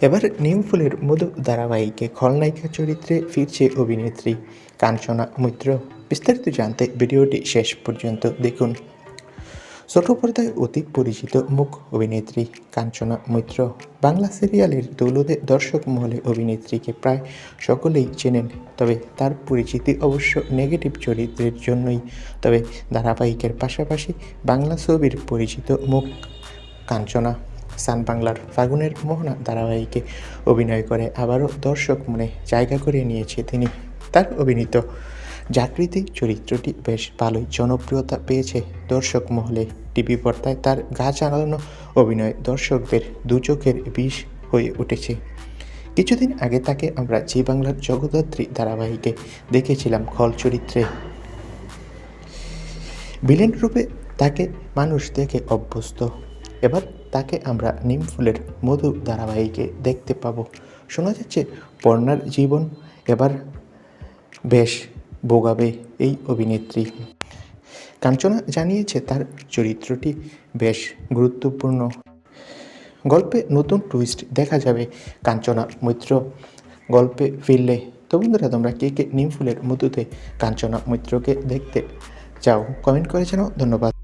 এবার নিমফুলের মধু ধারাবাহিকে খলনায়িকা চরিত্রে ফিরছে অভিনেত্রী কাঞ্চনা মৈত্র। বিস্তারিত জানতে ভিডিওটি শেষ পর্যন্ত দেখুন। ছোট পর্দায় অতি পরিচিত মুখ অভিনেত্রী কাঞ্চনা মৈত্র। বাংলা সিরিয়ালের দৌলতে দর্শক মহলে অভিনেত্রীকে প্রায় সকলেই চেনেন, তবে তার পরিচিতি অবশ্য নেগেটিভ চরিত্রের জন্যই। তবে ধারাবাহিকের পাশাপাশি বাংলা ছবির পরিচিত মুখ কাঞ্চনা সান বাংলার ফাগুনের মোহনা ধারাবাহিকে অভিনয় করে আবারও দর্শক মনে জায়গা করে নিয়েছে তিনি। তার অভিনীত জাকৃতি চরিত্রটি বেশ ভালোই জনপ্রিয়তা পেয়েছে দর্শক মহলে। টিভি পর্দায় তার গা চালানো অভিনয় দর্শকদের দু চোখের বিষ হয়ে উঠেছে। কিছুদিন আগে তাকে আমরা জি বাংলার জগদ্ধাত্রী ধারাবাহিকে দেখেছিলাম খল চরিত্রে। ভিলেন রূপে তাকে মানুষ দেখে অভ্যস্ত। এবার তাকে আমরা নিম ফুলের মধু ধারাবাহিকে দেখতে পাবো। শোনা যাচ্ছে পর্ণার জীবন এবার বেশ ভোগাবে এই অভিনেত্রী। কাঞ্চনা জানিয়েছে তার চরিত্রটি বেশ গুরুত্বপূর্ণ। গল্পে নতুন টুইস্ট দেখা যাবে কাঞ্চনা মৈত্র। গল্পে ফিরলে, তো বন্ধুরা, তোমরা কে কে নিম ফুলের মধুতে কাঞ্চনা মৈত্রকে দেখতে চাও? কমেন্ট করে জানাও, ধন্যবাদ।